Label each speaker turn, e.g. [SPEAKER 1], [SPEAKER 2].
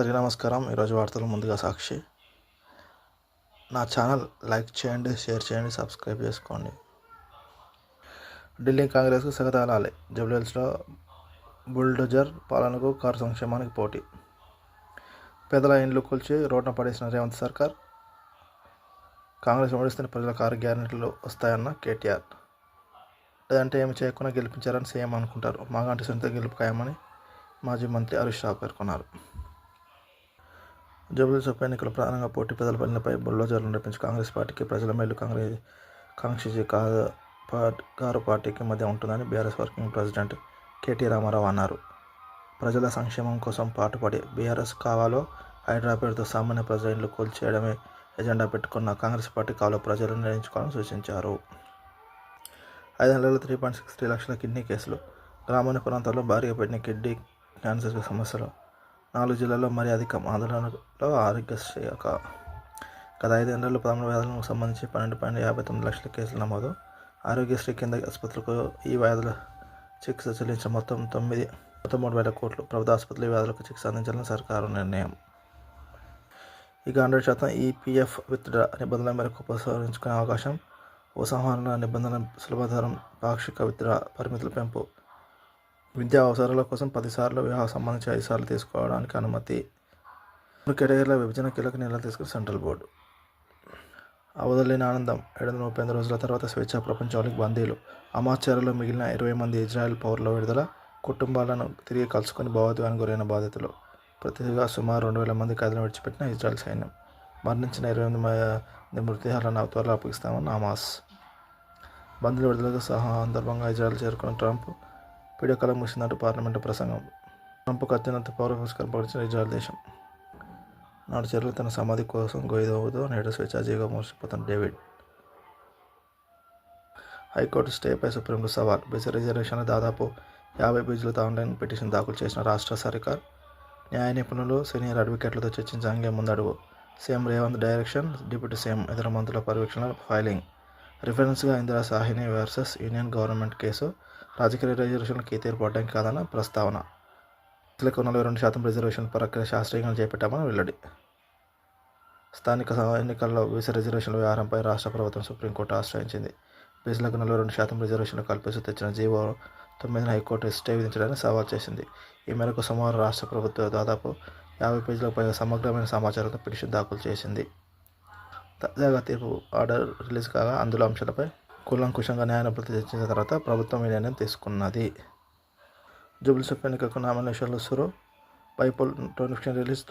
[SPEAKER 1] అందరికీ నమస్కారం. ఈరోజు వార్తలు ముందుగా సాక్షి. నా ఛానల్ లైక్ చేయండి షేర్ చేయండి సబ్స్క్రైబ్ చేసుకోండి. ఢిల్లీ కాంగ్రెస్కు సగతాలాలి. జబ్లెల్స్లో బుల్డోజర్ పాలనకు కారు సంక్షేమానికి పోటీ. పేదల ఇండ్లు కూల్చి రోడ్న పడేసిన రేవంత్ సర్కార్ కాంగ్రెస్ ఓడిస్తున్న ప్రజలకు ఆరు గ్యారెంటీలు వస్తాయన్న కేటీఆర్. లేదంటే ఏమి చేయకుండా గెలిపించారని సీఎం అనుకుంటారు. మాగంటి సొంత గెలుపు ఖాయమని మాజీ మంత్రి హరీష్ రావు పేర్కొన్నారు. జబర్దస్త్ ఉప ఎన్నికల ప్రధానంగా పోటీ ప్రజల పల్లెలపై బుల్లోజర్లు నడిపించి కాంగ్రెస్ పార్టీకి ప్రజల మేలు కాంగ్రెస్ కాంక్షించి కా- పార్టీ కారు పార్టీకి మధ్య ఉంటుందని BRS working president KT Rama Rao అన్నారు. ప్రజల సంక్షేమం కోసం పాటుపడి బీఆర్ఎస్ కావాలో హైదరాబాద్తో సామాన్య ప్రజల ఇండ్లు ఎజెండా పెట్టుకున్న కాంగ్రెస్ పార్టీ కావాలో ప్రజలు నిర్ణయించుకోవాలని సూచించారు. ఐదు నెలల త్రీ పాయింట్ సిక్స్ త్రీ లక్షల కిడ్నీ కేసులు. గ్రామీణ ప్రాంతాల్లో భారీగా పెట్టిన కిడ్నీ క్యాన్సర్ సమస్యలు. నాలుగు జిల్లాల్లో మరీ అధికం ఆందోళనలో ఆరోగ్యశ్రీ ఒక గత ఐదేళ్ళలో పదమూడు వ్యాధులకు సంబంధించి పన్నెండు పాయింట్ యాభై తొమ్మిది లక్షల కేసులు నమోదు. ఆరోగ్యశ్రీ కింద ఆసుపత్రులకు ఈ వ్యాధుల చికిత్స చెల్లించిన మొత్తం తొమ్మిది పదమూడు వేల కోట్లు. ప్రభుత్వ ఆసుపత్రులు ఈ వ్యాధులకు చికిత్స అందించాలని సర్కారు నిర్ణయం. ఇక హండ్రెడ్ శాతం ఈపీఎఫ్ విత్డ్రా నిబంధనల మేరకు ఉపసంహరించుకునే అవకాశం. ఉపసంహరణ నిబంధన సులభతరం పాక్షిక విత్డ్రా పరిమితుల పెంపు. విద్యా అవసరాల కోసం పదిసార్లు వివాహ సంబంధించి ఐదు సార్లు తీసుకోవడానికి అనుమతి. కెటగిరీల విభజన కీలక నిర్ణయాలు తీసుకుని సెంట్రల్ బోర్డు. అవదలిన ఆనందం. ఏడు వందల ముప్పై ఎనిమిది రోజుల తర్వాత స్వేచ్ఛ ప్రపంచానికి బందీలు. అమాచారంలో మిగిలిన ఇరవై మంది ఇజ్రాయెల్ పౌరుల విడుదల కుటుంబాలను తిరిగి కలుసుకొని భౌతికానికి గురైన బాధితులు. ప్రతిగా సుమారు రెండు వేల మంది ఖైదీలను విడిచిపెట్టిన ఇజ్రాయెల్ సైన్యం. మరణించిన ఇరవై ఎనిమిది మృతదేహాలను త్వరలో అప్పగిస్తామని హమాస్. బంధువుల విడుదలకు సహా సందర్భంగా ఇజ్రాయెల్ చేరుకున్న ట్రంప్ వీడియో కాలం ముగిసిందంటూ పార్లమెంటు ప్రసంగం. ట్రంప్కు అత్యున్నత పౌర పురస్కారం ప్రకటించిన ఇజ్రాయల్ దేశం. నాడు చెరువులు తన సమాధి కోసం గోయిదవుతో నేడు స్వేచ్ఛాజీవిగా మోసిపోతున్న డేవిడ్. హైకోర్టు స్టేపై సుప్రీంకోర్టు సవాల్. బీసీ రిజర్వేషన్లో దాదాపు యాభై పేజీలతో ఆన్లైన్ పిటిషన్ దాఖలు చేసిన రాష్ట్ర సర్కార్ న్యాయ నిపుణులు సీనియర్ అడ్వకేట్లతో చర్చించడానికి ముందడుగు. CM Revanth direction deputy CM ఇతర మంత్రుల పర్యవేక్షణ filing. రిఫరెన్స్గా Indira Sawhney versus union government case రాజకీయ రిజర్వేషన్లకు ఈ తీర్పు కాదన్న ప్రస్తావన. తెలుగు నలభై రెండు శాతం రిజర్వేషన్ ప్రక్రియ శాస్త్రీయంగా చేపట్టామని వెల్లడి. స్థానిక ఎన్నికల్లో వీసా రిజర్వేషన్ల వ్యవహారంపై రాష్ట్ర ప్రభుత్వం సుప్రీంకోర్టు ఆశ్రయించింది. బీసీలకు నలభై రెండు శాతం రిజర్వేషన్లు కల్పిస్తూ తెచ్చిన జీవో తొమ్మిదిన హైకోర్టు స్టే విధించడానికి సవాల్ చేసింది. ఈ మేరకు సోమవారం రాష్ట్ర ప్రభుత్వం దాదాపు యాభై పేజీలకు పైగా సమగ్రమైన సమాచారంతో పిటిషన్ దాఖలు చేసింది. తాజాగా తీర్పు ఆర్డర్ రిలీజ్ కాగా అందులో అంశాలపై కూలంకుషంగా న్యాయనిపుణులతో చర్చించిన తర్వాత ప్రభుత్వం ఈ నిర్ణయం తీసుకున్నది. జూబ్లీ సబ్ ఎన్నికకు నామినేషన్లు సురు. Bypoll notification release